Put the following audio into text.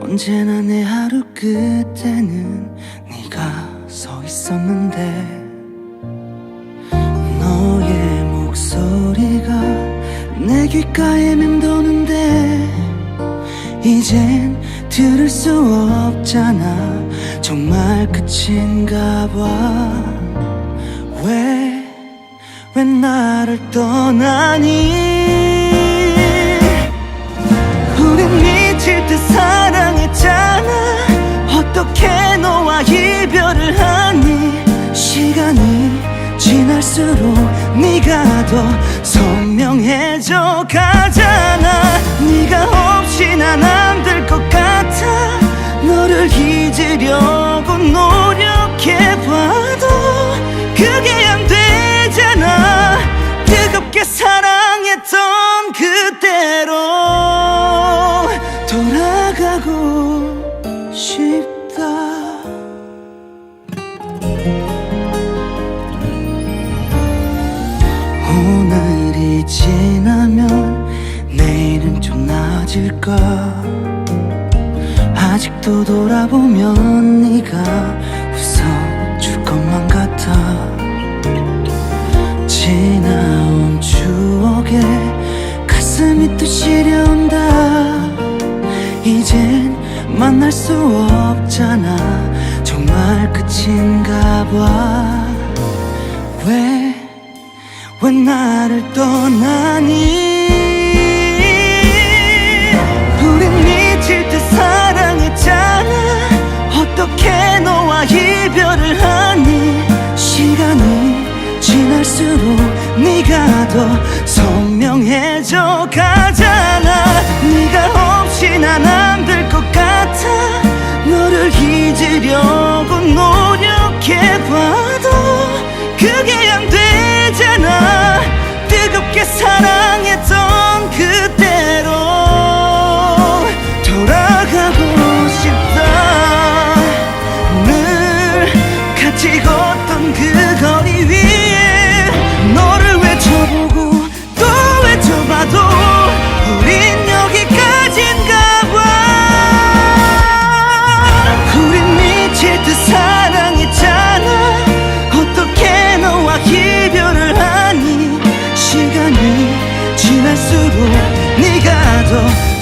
언제나 내 하루 끝에는 네가 서 있었는데 너의 목소리가 내 귓가에 맴도는데 이젠 들을 수 없잖아. 정말 끝인가 봐왜 왜 나를 떠나니 지날수록 네가 더 선명해져 가 좀 나아질까? 아직도 돌아보면 네가 웃어줄 것만 같아. 지나온 추억에 가슴이 또 시려온다. 이젠 만날 수 없잖아. 정말 끝인가 봐 왜 왜 나를 떠나니 지날수록 네가 더 선명해져 가잖아. 네가 없이 난 안 될 것 같아. 너를 잊으려고 노력해봐도 그게 안 되잖아. 뜨겁게 사랑했던 그대로 돌아가고 싶다. 늘 같이 걷던 그 거 走